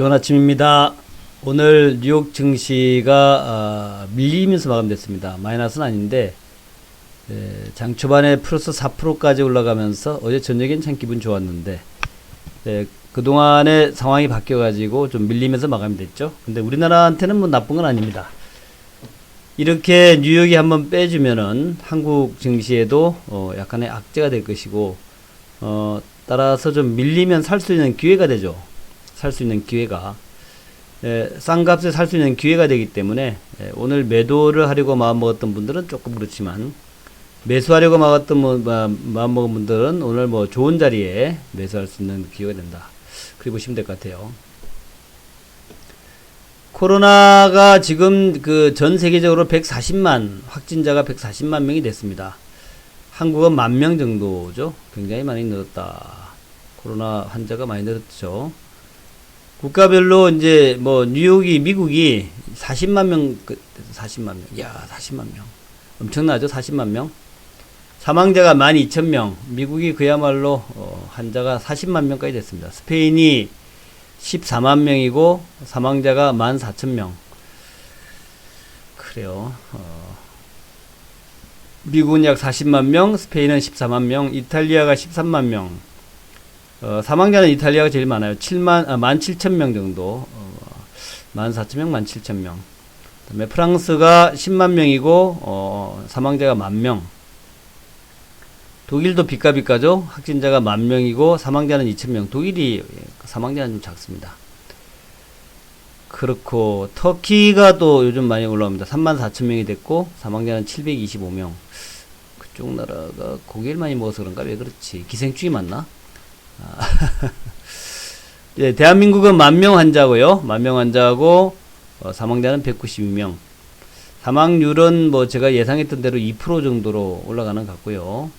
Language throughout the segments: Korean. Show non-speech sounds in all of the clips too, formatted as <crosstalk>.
좋은 아침입니다. 오늘 뉴욕 증시가 아, 밀리면서 마감됐습니다. 마이너스는 아닌데 예, 장 초반에 플러스 4%까지 올라가면서 어제 저녁엔 참 기분 좋았는데 예, 그동안의 상황이 바뀌어가지고 좀 밀리면서 마감이 됐죠. 근데 우리나라한테는 뭐 나쁜 건 아닙니다. 이렇게 뉴욕이 한번 빼주면은 한국 증시에도 어, 약간의 악재가 될 것이고 어, 따라서 좀 밀리면 살 수 있는 기회가 되죠. 살 수 있는 기회가 예, 싼 값에 살 수 있는 기회가 되기 때문에 예, 오늘 매도를 하려고 마음먹었던 분들은 조금 그렇지만 매수하려고 마음먹었던 분- 마- 마음먹은 분들은 오늘 뭐 좋은 자리에 매수할 수 있는 기회가 된다. 그렇게 보시면 될 것 같아요. 코로나가 지금 그 전 세계적으로 140만 확진자가 140만 명이 됐습니다. 한국은 만 명 정도죠. 굉장히 많이 늘었다. 코로나 환자가 많이 늘었죠. 국가별로 이제 뭐 뉴욕이 미국이 40만 명 그, 40만 명. 야, 40만 명. 엄청나죠? 40만 명. 사망자가 12,000명. 미국이 그야말로 어, 환자가 40만 명까지 됐습니다. 스페인이 14만 명이고 사망자가 14,000명. 그래요. 어, 미국은 약 40만 명, 스페인은 14만 명, 이탈리아가 13만 명. 어, 사망자는 이탈리아가 제일 많아요. 7만, 아, 17,000명 정도. 어, 14,000명, 17,000명. 그다음에 프랑스가 10만 명이고, 어, 사망자가 만 명. 독일도 비까비까죠. 확진자가 만 명이고, 사망자는 2,000명. 독일이 예, 사망자는 좀 작습니다. 그렇고, 터키가 또 요즘 많이 올라옵니다. 3만 4천 명이 됐고, 사망자는 725명. 그쪽 나라가 고기를 많이 먹어서 그런가? 왜 그렇지? 기생충이 많나? <laughs> 예, 대한민국은 만명 환자고요. 만명 환자고 어, 사망자는 192명. 사망률은 뭐 제가 예상했던 대로 2% 정도로 올라가는 것 같고요.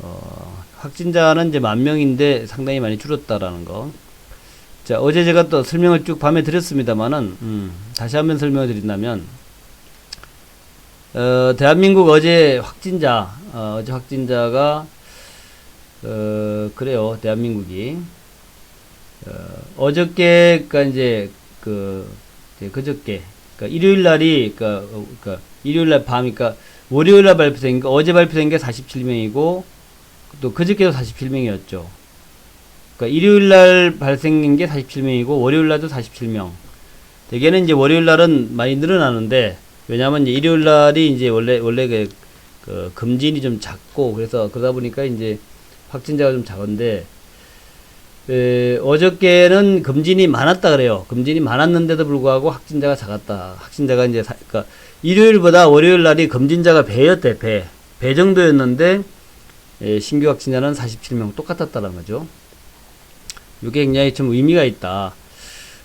어, 확진자는 이제 만 명인데 상당히 많이 줄었다라는 거. 자, 어제 제가 또 설명을 쭉 밤에 드렸습니다만은, 음, 다시 한번 설명을 드린다면, 어, 대한민국 어제 확진자, 어, 어제 확진자가 어, 그래요. 대한민국이. 어, 어저께, 그 이제, 그, 이제 그저께, 그니까 일요일 날이, 그니까, 어, 그니까, 일요일 날 밤, 그니까, 월요일 날 발표된 게, 어제 발표된 게 47명이고, 또 그저께도 47명이었죠. 그니까, 일요일 날 발생된 게 47명이고, 월요일 날도 47명. 대개는 이제 월요일 날은 많이 늘어나는데, 왜냐면 이제 일요일 날이 이제 원래, 원래 그, 그, 금진이 좀 작고, 그래서 그러다 보니까 이제, 확진자가 좀 작은데 에, 어저께는 금진이 많았다 그래요. 금진이 많았는데도 불구하고 확진자가 작았다. 확진자가 이제 사, 그러니까 일요일보다 월요일 날이 금진자가 배였대 배. 배 정도였는데 에, 신규 확진자는 47명 똑같았다는 거죠. 이게 굉장히 좀 의미가 있다.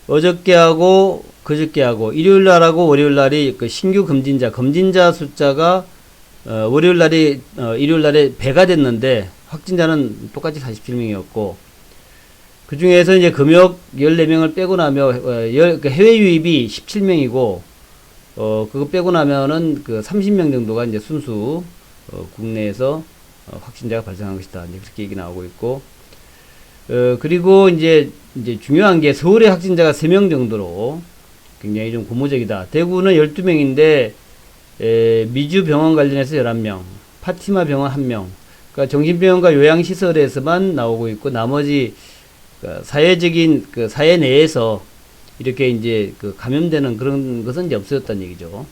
어저께하고 그저께하고 일요일 날하고 월요일 날이 그 신규 금진자 금진자 숫자가 어, 월요일 날이 어, 일요일 날에 배가 됐는데 확진자는 똑같이 47명이었고 그 중에서 이제 금역 14명을 빼고 나면 어, 열, 그 해외 유입이 17명이고 어 그거 빼고 나면은 그 30명 정도가 이제 순수 어, 국내에서 어, 확진자가 발생한 것이다. 이제 그렇게 얘기 나오고 있고 어 그리고 이제 이제 중요한 게 서울의 확진자가 3명 정도로 굉장히 좀 고무적이다. 대구는 12명인데 에, 미주 병원 관련해서 11명, 파티마 병원 1명, 그러니까 정신병원과 요양시설에서만 나오고 있고, 나머지, 그 사회적인, 그 사회 내에서 이렇게 이제 그 감염되는 그런 것은 이제 없어졌다는 얘기죠.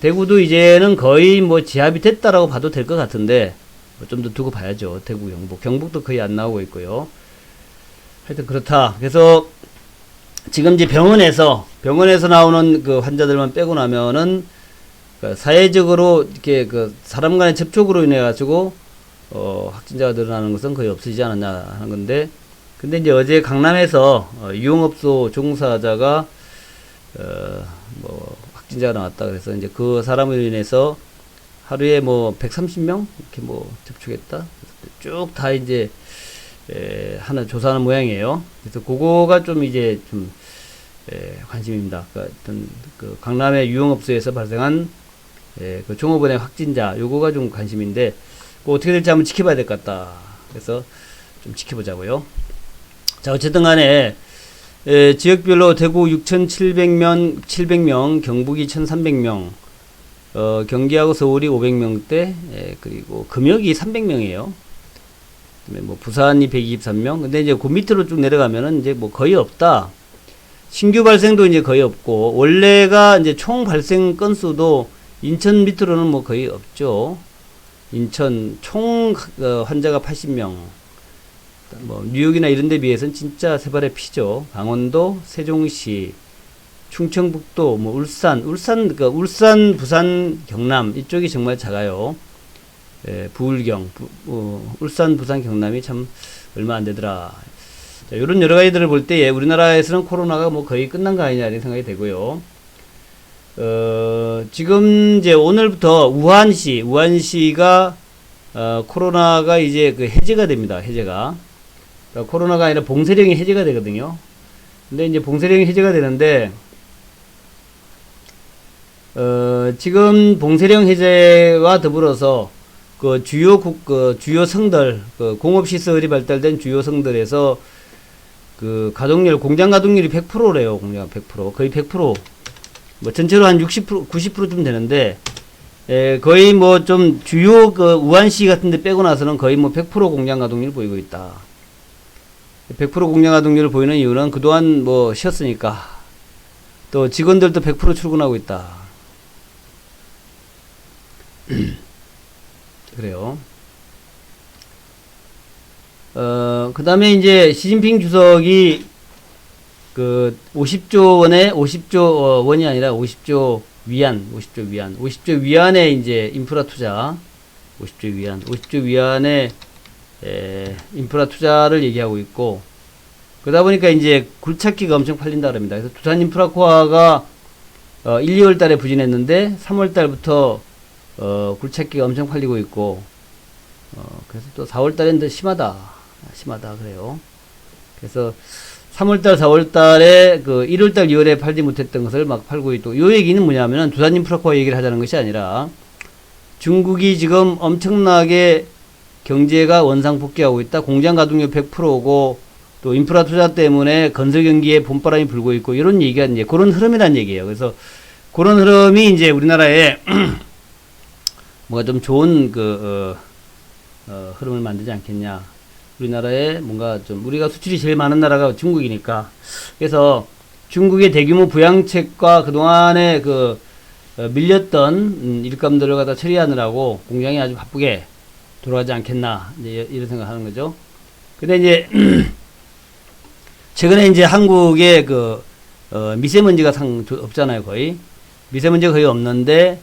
대구도 이제는 거의 뭐 지압이 됐다라고 봐도 될 것 같은데, 뭐 좀더 두고 봐야죠. 대구, 경북. 경북도 거의 안 나오고 있고요. 하여튼 그렇다. 그래서 지금 이제 병원에서, 병원에서 나오는 그 환자들만 빼고 나면은 그 사회적으로 이렇게 그 사람 간의 접촉으로 인해 가지고 어 확진자가 늘어나는 것은 거의 없어지지 않았냐 하는 건데 근데 이제 어제 강남에서 어 유흥업소 종사자가 어 뭐 확진자가 나왔다 그래서 이제 그 사람으로 인해서 하루에 뭐 130명 이렇게 뭐 접촉했다 쭉 다 이제 에, 하나 조사하는 모양이에요. 그래서 그거가 좀 이제 좀 에, 관심입니다. 그러니까 어떤 그 강남의 유흥업소에서 발생한 예, 그 종업원의 확진자, 요거가 좀 관심인데, 그 어떻게 될지 한번 지켜봐야 될 것 같다. 그래서 좀 지켜보자고요. 자, 어쨌든 간에, 에, 지역별로 대구 6,700명, 700명, 경북이 1,300명, 어, 경기하고 서울이 500명대, 에, 그리고 금역이 300명이에요. 뭐 부산이 123명. 근데 이제 그 밑으로 쭉 내려가면은 이제 뭐 거의 없다. 신규 발생도 이제 거의 없고 원래가 이제 총 발생 건수도 인천 밑으로는 뭐 거의 없죠. 인천 총 어, 환자가 80명. 뭐 뉴욕이나 이런 데 비해서는 진짜 세 발의 피죠. 강원도, 세종시, 충청북도, 뭐 울산, 울산 그러니까 울산, 부산, 경남 이쪽이 정말 작아요. 예, 부울경, 부, 어, 울산, 부산, 경남이 참 얼마 안 되더라. 자, 이런 여러 가지들을 볼 때, 예, 우리나라에서는 코로나가 뭐 거의 끝난 거 아니냐, 이런 생각이 되고요. 어, 지금 이제 오늘부터 우한시, 우한시가, 어, 코로나가 이제 그 해제가 됩니다, 해제가. 그러니까 코로나가 아니라 봉쇄령이 해제가 되거든요. 근데 이제 봉쇄령이 해제가 되는데, 어, 지금 봉쇄령 해제와 더불어서 그 주요 국, 그 주요 성들, 그 공업시설이 발달된 주요 성들에서 그 가동률, 공장 가동률이 100%래요. 공장 100%. 거의 100%. 뭐 전체로 한 60%, 90%쯤 되는데, 에, 거의 뭐 좀 주요 그 우한시 같은 데 빼고 나서는 거의 뭐 100% 공장 가동률 보이고 있다. 100% 공장 가동률을 보이는 이유는 그동안 뭐 쉬었으니까. 또 직원들도 100% 출근하고 있다. <clears throat> 그래요. 어, 그 다음에 이제 시진핑 주석이 그 50조 원에 50조 어, 원이 아니라 50조 위안, 50조 위안, 50조 위안의 이제 인프라 투자, 50조 위안, 50조 위안의 에, 인프라 투자를 얘기하고 있고, 그러다 보니까 이제 굴착기가 엄청 팔린다 그럽니다. 그래서 두산 인프라 코어가 어, 1, 2월 달에 부진했는데 3월 달부터 어, 굴착기가 엄청 팔리고 있고, 어, 그래서 또 4월 달엔 더 심하다. 심하다. 그래요. 그래서 3월달, 4월달에 그 1월달, 2월에 팔지 못했던 것을 막 팔고 있고, 요 얘기는 뭐냐면은 두산 인프라코어 얘기를 하자는 것이 아니라 중국이 지금 엄청나게 경제가 원상 복귀하고 있다. 공장 가동률 100%고 또 인프라 투자 때문에 건설 경기에 봄바람이 불고 있고 이런 얘기가 이제 그런 흐름이란 얘기예요. 그래서 그런 흐름이 이제 우리나라에 <clears throat> 뭔가 좀 좋은 그 어, 어, 흐름을 만들지 않겠냐. 우리나라에 뭔가 좀 우리가 수출이 제일 많은 나라가 중국이니까 그래서 중국의 대규모 부양책과 그동안에 그 어, 밀렸던 음, 일감들을 갖다 처리하느라고 공장이 아주 바쁘게 돌아가지 않겠나 이제 이런 생각하는 거죠. 근데 이제 <clears throat> 최근에 이제 한국에 그 어, 미세먼지가 상 없잖아요 거의 미세먼지가 거의 없는데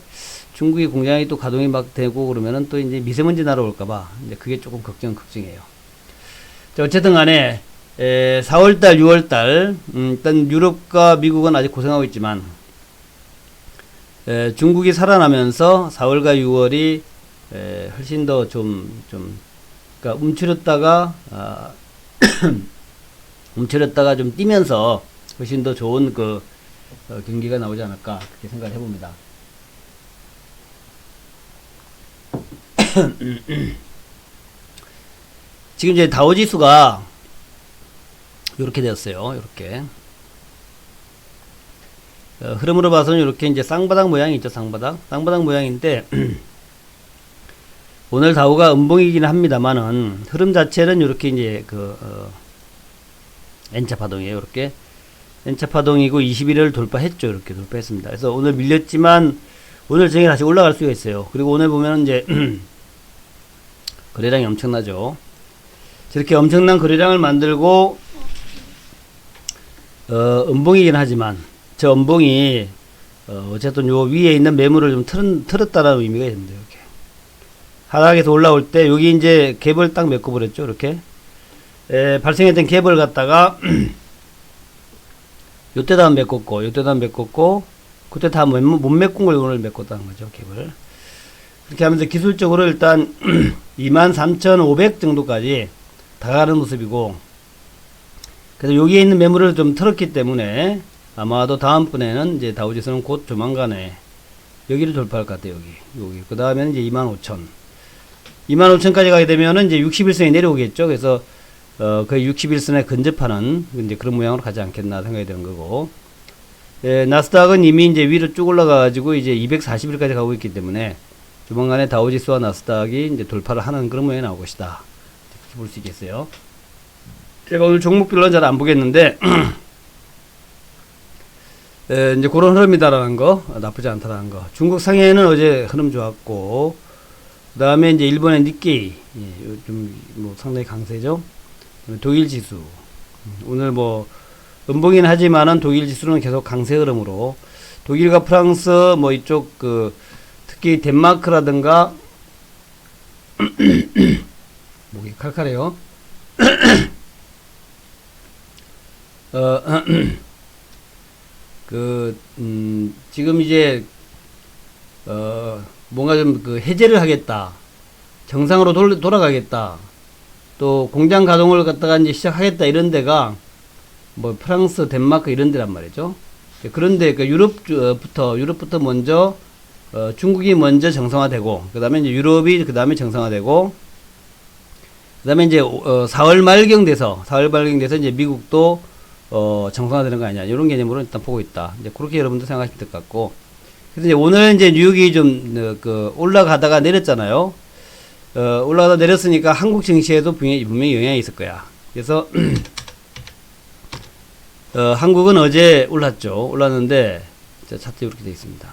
중국이 공장이 또 가동이 막 되고 그러면은 또 이제 미세먼지 날아올까봐 이제 그게 조금 걱정 걱정이에요. 자, 어쨌든 간에 에, 4월달, 6월달 음, 일단 유럽과 미국은 아직 고생하고 있지만 에, 중국이 살아나면서 4월과 6월이 에, 훨씬 더 좀 좀 그러니까 움츠렸다가 아, <coughs> 움츠렸다가 좀 뛰면서 훨씬 더 좋은 그 어, 경기가 나오지 않을까 그렇게 생각을 해봅니다. <coughs> 지금 이제 다우 지수가 이렇게 되었어요. 이렇게 어, 흐름으로 봐서는 이렇게 이제 쌍바닥 모양이 있죠. 쌍바닥 쌍바닥 모양인데 <clears throat> 오늘 다우가 음봉이긴 합니다만은 흐름 자체는 이렇게 이제 그 어, N차 파동이에요. 이렇게 N차 파동이고 21을 돌파했죠. 이렇게 돌파했습니다. 그래서 오늘 밀렸지만 오늘 저녁에 다시 올라갈 수가 있어요. 그리고 오늘 보면 이제 <clears throat> 거래량이 엄청나죠. 저렇게 엄청난 거래량을 만들고 어, 음봉이긴 하지만 저 음봉이 어, 어쨌든 요 위에 있는 매물을 좀 틀은, 틀었다라는 의미가 있는데 이렇게. 하락에서 올라올 때 여기 이제 갭을 딱 메꿔버렸죠 이렇게. 에, 발생했던 갭을 갖다가 <clears throat> 요때도 한 메꿨고 요때도 한 메꿨고 그때 다 못, 못 메꾼 걸 오늘 메꿨다는 거죠 갭을. 그렇게 하면서 기술적으로 일단 <clears throat> 23,500 정도까지 다가가는 모습이고 그래서 여기에 있는 매물을 좀 털었기 때문에 아마도 다음번에는 이제 다우지수는 곧 조만간에 여기를 돌파할 것 같아요 여기 여기 그 다음에는 이제 25,000 25,000까지 가게 되면은 이제 61선이 내려오겠죠 그래서 어, 거의 61선에 근접하는 이제 그런 모양으로 가지 않겠나 생각이 되는 거고. 예, 나스닥은 이미 이제 위로 쭉 올라가가지고 이제 240일까지 가고 있기 때문에 조만간에 다우지수와 나스닥이 이제 돌파를 하는 그런 모양이 나올 것이다. 이렇게 볼 수 있겠어요. 제가 오늘 종목별로는 잘안 보겠는데, <clears throat> 에, 이제 그런 흐름이다라는 거, 어, 나쁘지 않다라는 거. 중국 상해는 어제 흐름 좋았고, 그 다음에 이제 일본의 니케이, 예, 좀, 뭐 상당히 강세죠. 독일 지수. 음, 오늘 뭐, 음봉이긴 하지만은 독일 지수는 계속 강세 흐름으로, 독일과 프랑스, 뭐 이쪽 그, 특히 덴마크라든가, <clears throat> 목이 칼칼해요. <clears throat> 어, <clears throat> 그, 음, 지금 이제, 어, 뭔가 좀 그 해제를 하겠다. 정상으로 돌, 돌아가겠다. 또 공장 가동을 갖다가 이제 시작하겠다 이런 데가 뭐 프랑스, 덴마크 이런 데란 말이죠. 그런데 그 유럽부터, 유럽부터 먼저, 어, 중국이 먼저 정상화되고, 그 다음에 이제 유럽이 그 다음에 정상화되고, 그 다음에 이제, 어, 4월 말경 돼서, 4월 말경 돼서 이제 미국도 어, 정상화되는 거 아니냐. 이런 개념으로 일단 보고 있다. 이제 그렇게 여러분들 생각하시면 될것 같고. 그래서 이제 오늘 이제 뉴욕이 좀, 어, 그, 올라가다가 내렸잖아요. 어, 올라가다 내렸으니까 한국 증시에도 분명히, 분명히 영향이 있을 거야. 그래서, <clears throat> 어, 한국은 어제 올랐죠. 올랐는데, 자, 차트 이렇게 되어 있습니다.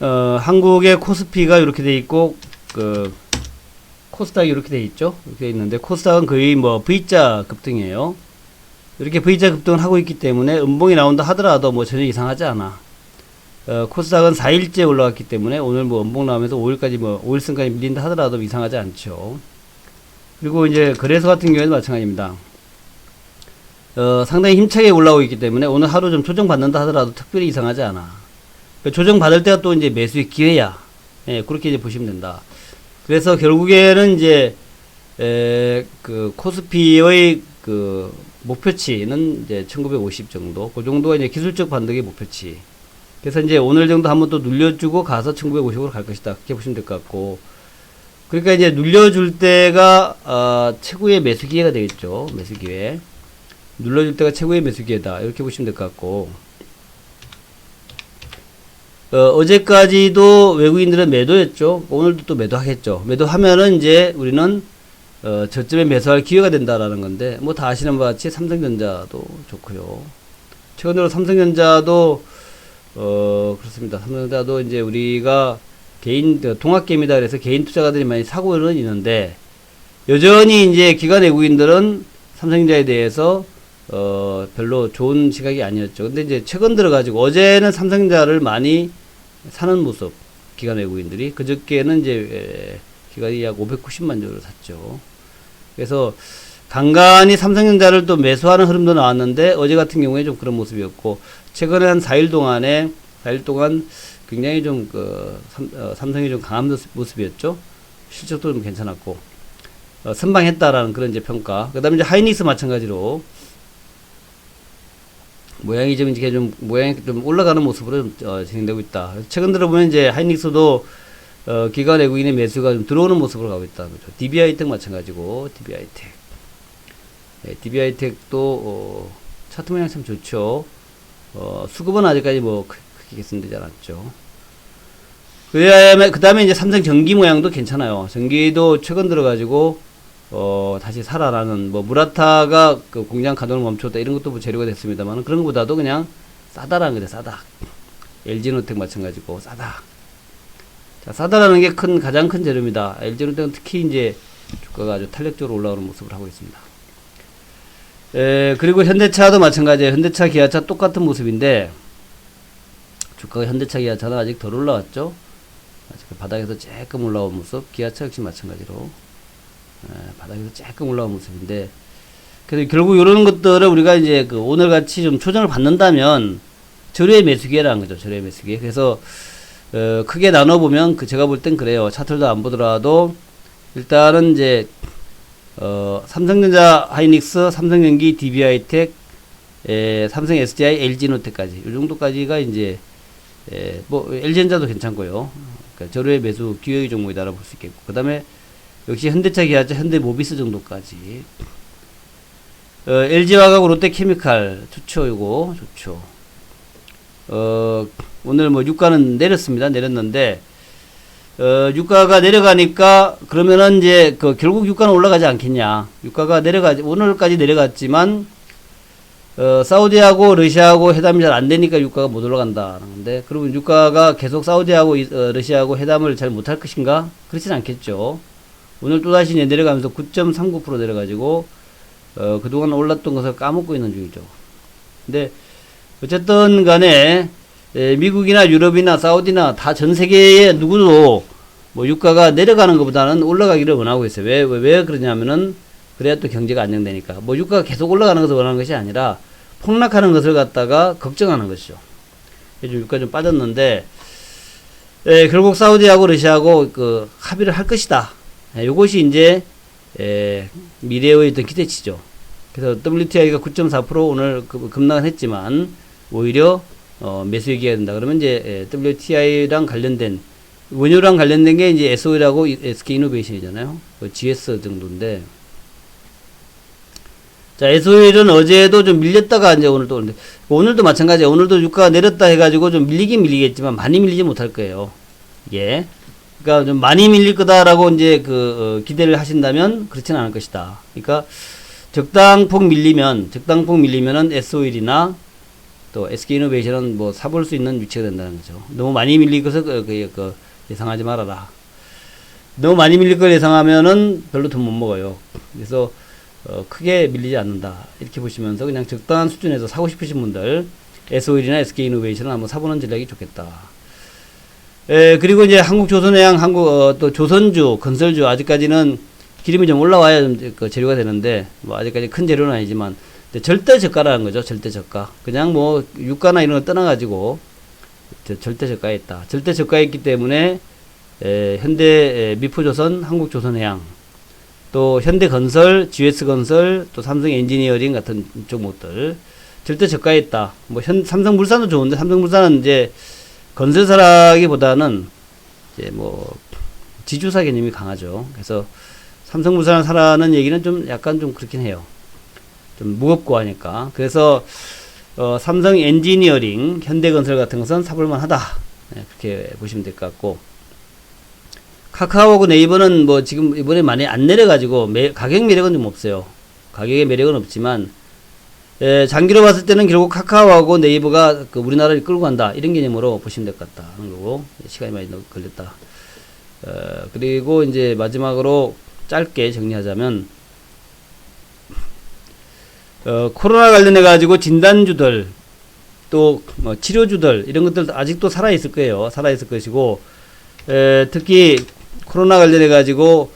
어, 한국의 코스피가 이렇게 돼 있고, 그, 코스닥이 이렇게 돼 있죠. 이렇게 돼 있는데, 코스닥은 거의 뭐 V자 급등이에요. 이렇게 V자 급등을 하고 있기 때문에 음봉이 나온다 하더라도 뭐 전혀 이상하지 않아. 어, 코스닥은 4일째 올라갔기 때문에 오늘 뭐 음봉 나오면서 5일까지 뭐 5일선까지 밀린다 하더라도 이상하지 않죠. 그리고 이제 거래소 같은 경우에도 마찬가지입니다. 어, 상당히 힘차게 올라오고 있기 때문에 오늘 하루 좀 조정받는다 하더라도 특별히 이상하지 않아. 그 조정받을 때가 또 이제 매수의 기회야. 예, 그렇게 이제 보시면 된다. 그래서 결국에는 이제, 에, 그, 코스피의 그, 목표치는 이제 1950 정도. 그 정도가 이제 기술적 반등의 목표치. 그래서 이제 오늘 정도 한번 또 눌려주고 가서 1950으로 갈 것이다. 그렇게 보시면 될 것 같고. 그러니까 이제 눌려줄 때가, 어, 최고의 매수 기회가 되겠죠. 매수 기회. 눌러줄 때가 최고의 매수 기회다. 이렇게 보시면 될 것 같고. 어, 어제까지도 외국인들은 매도했죠. 오늘도 또 매도하겠죠. 매도하면은 이제 우리는 어, 저점에 매수할 기회가 된다라는 건데, 뭐 다 아시는 바와 같이 삼성전자도 좋고요. 최근으로 삼성전자도, 어, 그렇습니다. 삼성전자도 이제 우리가 개인, 그 동학개미다 그래서 개인 투자가들이 많이 사고는 있는데, 여전히 이제 기관 외국인들은 삼성전자에 대해서, 어, 별로 좋은 시각이 아니었죠. 근데 이제 최근 들어가지고, 어제는 삼성전자를 많이 사는 모습, 기관 외국인들이. 그저께는 이제, 에, 기관이 약 590만 주를 샀죠. 그래서 간간히 삼성전자를 또 매수하는 흐름도 나왔는데 어제 같은 경우에 좀 그런 모습이었고 최근에 한 4일 동안에 4일 동안 굉장히 좀그 어, 삼성이 좀 강한 모습, 모습이었죠. 실적도 좀 괜찮았고 어, 선방했다라는 그런 이제 평가. 그다음에 이제 하이닉스 마찬가지로 모양이 좀 이제 좀 모양이 좀 올라가는 모습으로 좀 어, 진행되고 있다. 최근 들어보면 이제 하이닉스도 어, 기관 외국인의 매수가 좀 들어오는 모습으로 가고 있다는 거죠. DBI텍 마찬가지고, DBI텍. 네, DBI텍도, 어, 차트 모양 참 좋죠. 어, 수급은 아직까지 뭐, 크- 크게 개선되지 않았죠. 그 다음에, 그 다음에 이제 삼성 전기 모양도 괜찮아요. 전기도 최근 들어가지고, 어, 다시 살아나는, 뭐, 무라타가 그 공장 가동을 멈췄다 이런 것도 뭐 재료가 됐습니다만 그런 것보다도 그냥 싸다라는 거죠, 싸다. LG노텍 마찬가지고, 싸다. 자, 싸다라는 게 큰, 가장 큰 재료입니다. LG노텍은 특히 이제 주가가 아주 탄력적으로 올라오는 모습을 하고 있습니다. 에, 그리고 현대차도 마찬가지예요. 현대차, 기아차 똑같은 모습인데, 주가가 현대차, 기아차는 아직 덜 올라왔죠? 아직 그 바닥에서 조금 올라온 모습, 기아차 역시 마찬가지로, 에, 바닥에서 조금 올라온 모습인데, 그래서 결국 이런 것들을 우리가 이제 그 오늘 같이 좀 조정을 받는다면, 절의 매수기회라는 거죠. 절의 매수기회. 그래서, 어, 크게 나눠 보면, 그, 제가 볼 땐 그래요. 차트도 안 보더라도, 일단은 이제, 어, 삼성전자 하이닉스, 삼성전기, DBI텍, 에, 삼성 SDI, LG노텍까지. 이 정도까지가 이제, 에, 뭐, LG전자도 괜찮고요. 그러니까 저로의 매수 기회의 종목이다라고 볼 수 있겠고. 그 다음에, 역시 현대차, 기아차, 현대모비스 정도까지. 어, LG화학, 롯데케미칼 좋죠, 좋죠. 어, 오늘 뭐 유가는 내렸습니다. 내렸는데 어, 유가가 내려가니까 그러면은 이제 그 결국 유가는 올라가지 않겠냐. 유가가 내려가지 오늘까지 내려갔지만 어, 사우디하고 러시아하고 회담이 잘 안 되니까 유가가 못 올라간다는 건데 그러면 유가가 계속 사우디하고 이- 어, 러시아하고 회담을 잘 못할 것인가? 그렇진 않겠죠. 오늘 또다시 내려가면서 9.39% 내려가지고 어, 그동안 올랐던 것을 까먹고 있는 중이죠. 근데 어쨌든 간에 에, 미국이나 유럽이나 사우디나 다 전 세계에 누구도 뭐 유가가 내려가는 것보다는 올라가기를 원하고 있어요. 왜, 왜, 왜 그러냐면은 그래야 또 경제가 안정되니까. 뭐 유가가 계속 올라가는 것을 원하는 것이 아니라 폭락하는 것을 갖다가 걱정하는 것이죠. 요즘 유가 좀 빠졌는데 에, 결국 사우디하고 러시아하고 그 합의를 할 것이다. 에, 요것이 이제 에, 미래의 어떤 기대치죠. 그래서 WTI가 9.4% 오늘 급- 급락은 했지만 오히려 어, 매수 얘기가 된다. 그러면 이제 에, WTI랑 관련된 원유랑 관련된 게 이제 SO이라고 SK 이노베이션이잖아요. 그 GS 정도인데. 자, SO일은 어제도 좀 밀렸다가 이제 오늘 또 오는데 오늘도 마찬가지야. 오늘도 유가가 내렸다 해가지고 좀 밀리긴 밀리겠지만 많이 밀리지 못할 거예요. 예. 그러니까 좀 많이 밀릴 거다라고 이제 그 어, 기대를 하신다면 그렇지는 않을 것이다. 그러니까 적당폭 밀리면 적당폭 밀리면은 SO일이나 또 SK이노베이션은 뭐 사볼 수 있는 위치가 된다는 거죠. 너무 많이 밀릴 것을 그, 그, 그 예상하지 말아라. 너무 많이 밀릴 걸 예상하면은 별로 돈 못 먹어요. 그래서 어, 크게 밀리지 않는다. 이렇게 보시면서 그냥 적당한 수준에서 사고 싶으신 분들 SO일이나 SK이노베이션을 한번 사보는 전략이 좋겠다. 에, 그리고 이제 한국조선해양, 한국, 어, 또 조선주, 건설주, 아직까지는 기름이 좀 올라와야 좀, 그 재료가 되는데, 뭐, 아직까지 큰 재료는 아니지만, 절대 저가라는 거죠, 절대 저가. 그냥 뭐, 유가나 이런 거 떠나가지고, 저- 절대 저가에 있다. 절대 저가에 있기 때문에, 에, 현대, 에, 미포조선, 한국조선해양, 또 현대건설, GS건설, 또 삼성 엔지니어링 같은 종목들, 절대 저가에 있다. 뭐, 현, 삼성물산도 좋은데, 삼성물산은 이제, 건설사라기보다는 이제 뭐 지주사 개념이 강하죠. 그래서 삼성물산을 사라는 얘기는 좀 약간 좀 그렇긴 해요. 좀 무겁고 하니까. 그래서 어, 삼성 엔지니어링, 현대건설 같은 것은 사볼만 하다. 네, 그렇게 보시면 될 것 같고. 카카오하고 네이버는 뭐 지금 이번에 많이 안 내려가지고 매, 가격 매력은 좀 없어요. 가격의 매력은 없지만 예, 장기로 봤을 때는 결국 카카오하고 네이버가 그 우리나라를 끌고 간다 이런 개념으로 보시면 될 것 같다 하는 거고 시간이 많이 너- 걸렸다. 어, 그리고 이제 마지막으로 짧게 정리하자면 어, 코로나 관련해 가지고 진단주들 또 뭐 치료주들 이런 것들도 아직도 살아 있을 거예요. 살아 있을 것이고 에, 특히 코로나 관련해 가지고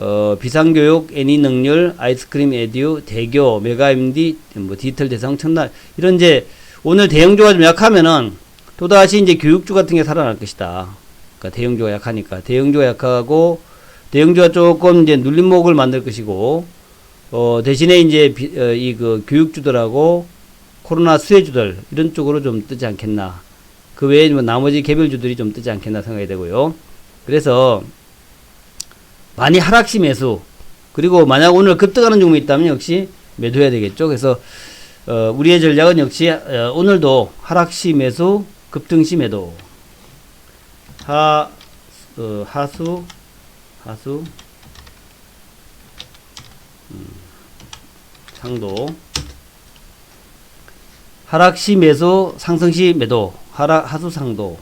어, 비상교육, 애니 능률, 아이스크림 에듀, 대교, 메가MD, 뭐 디지털 대상 첫날 이런 이제 오늘 대형주가 좀 약하면은 또다시 이제 교육주 같은 게 살아날 것이다. 그러니까 대형주가 약하니까 대형주가 약하고 대형주가 조금 이제 눌림목을 만들 것이고 어, 대신에 이제 비, 어, 이그 교육주들하고 코로나 수혜주들 이런 쪽으로 좀 뜨지 않겠나. 그 외에 뭐 나머지 개별주들이 좀 뜨지 않겠나 생각이 되고요. 그래서 많이 하락시 매수. 그리고 만약 오늘 급등하는 종목이 있다면 역시 매도해야 되겠죠. 그래서 어, 우리의 전략은 역시 어, 오늘도 하락시 매수, 급등시 매도. 하 어, 하수 하수 음, 상도 하락시 매수, 상승시 매도, 하락 하수 상도.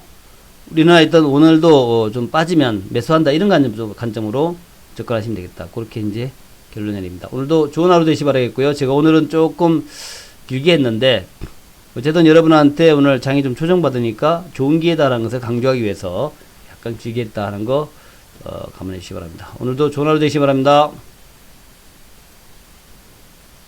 우리는 일단 오늘도 어, 좀 빠지면 매수한다 이런 관점, 관점 으로 접근하시면 되겠다. 그렇게 이제 결론 내립니다. 오늘도 좋은 하루 되시 바라겠고요. 제가 오늘은 조금 길게 했는데 어쨌든 여러분한테 오늘 장이 좀 초정받으니까 좋은 기회다라는 것을 강조하기 위해서 약간 길게 했다 하는 거 어, 감안해 주시기 바랍니다. 오늘도 좋은 하루 되시기 바랍니다.